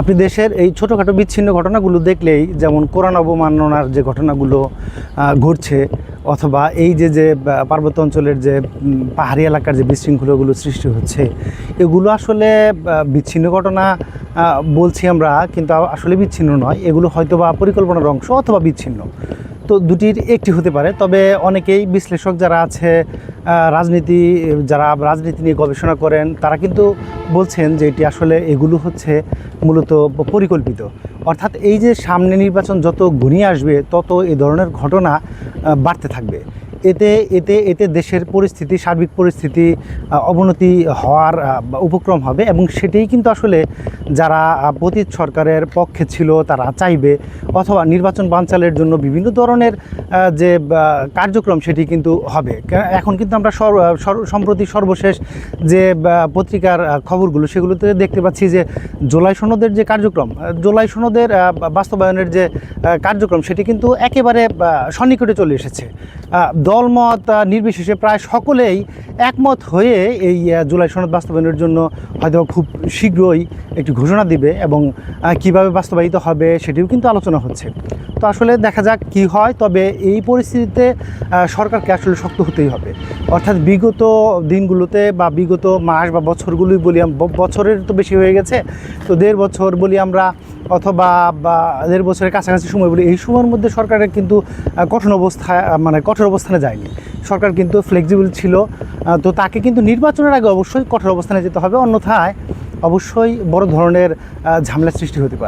আপনি দেশের এই ছোটোখাটো বিচ্ছিন্ন ঘটনাগুলো দেখলেই যেমন কোরআন অবমাননার যে ঘটনাগুলো ঘটছে অথবা এই যে যে পার্বত্য অঞ্চলের যে পাহাড়ি এলাকার যে বিশৃঙ্খলাগুলো সৃষ্টি হচ্ছে, এগুলো আসলে বিচ্ছিন্ন ঘটনা বলছি আমরা, কিন্তু আসলে বিচ্ছিন্ন নয়। এগুলো হয়তো বা পরিকল্পনার অংশ অথবা বিচ্ছিন্ন। তো দুটির একটি হতে পারে। তবে অনেকেই বিশ্লেষক যারা আছে রাজনীতি, যারা রাজনীতি নিয়ে গবেষণা করেন, তারা কিন্তু বলছেন যে এটি আসলে এগুলো হচ্ছে মূলত পরিকল্পিত। অর্থাৎ এই যে সামনে নির্বাচন যত ঘনিয়ে আসবে, তত এ ধরনের ঘটনা বাড়তে থাকবে। এতে এতে এতে দেশের পরিস্থিতি, সার্বিক পরিস্থিতি অবনতি হওয়ার উপক্রম হবে এবং সেটাই কিন্তু আসলে যারা পতীত সরকারের পক্ষে ছিল তারা চাইবে অথবা নির্বাচন বানচালের জন্য বিভিন্ন ধরনের যে কার্যক্রম সেটি কিন্তু হবে। এখন কিন্তু আমরা সম্প্রতি সর্বশেষ যে পত্রিকার খবরগুলো সেগুলোতে দেখতে পাচ্ছি যে, জুলাই সনদের যে কার্যক্রম জুলাই সনদের বাস্তবায়নের যে কার্যক্রম সেটি কিন্তু একেবারে সন্নিকটে চলে এসেছে। দলমত নির্বিশেষে প্রায় সকলেই একমত হয়ে এই জুলাই সনদ বাস্তবায়নের জন্য হয়তো খুব শীঘ্রই একটি ঘোষণা দিবে এবং কীভাবে বাস্তবায়িত হবে সেটিও কিন্তু আলোচনা হচ্ছে। তো আসলে দেখা যাক কি হয়, তবে এই পরিস্থিতিতে সরকারকে আসলে শক্ত হতেই হবে। অর্থাৎ বিগত দিনগুলোতে বা বিগত মাস বা বছরগুলোই বলি বছরের তো বেশি হয়ে গেছে, তো দেড় বছর বলি আমরা অথবা দেড় বছরের কাছাকাছি সময় বলি, এই সময়ের মধ্যে সরকারের কিন্তু কঠোর অবস্থা মানে কঠোর অবস্থানে যায়নি। সরকার কিন্তু ফ্লেক্সিবল ছিল তো তাকে কিন্তু নির্বাচনের আগে অবশ্যই কঠোর অবস্থানে যেতে হবে। অন্যথায় অবশ্যই বড় ধরনের ঝামেলার ঝামেলা সৃষ্টি হতে পারে।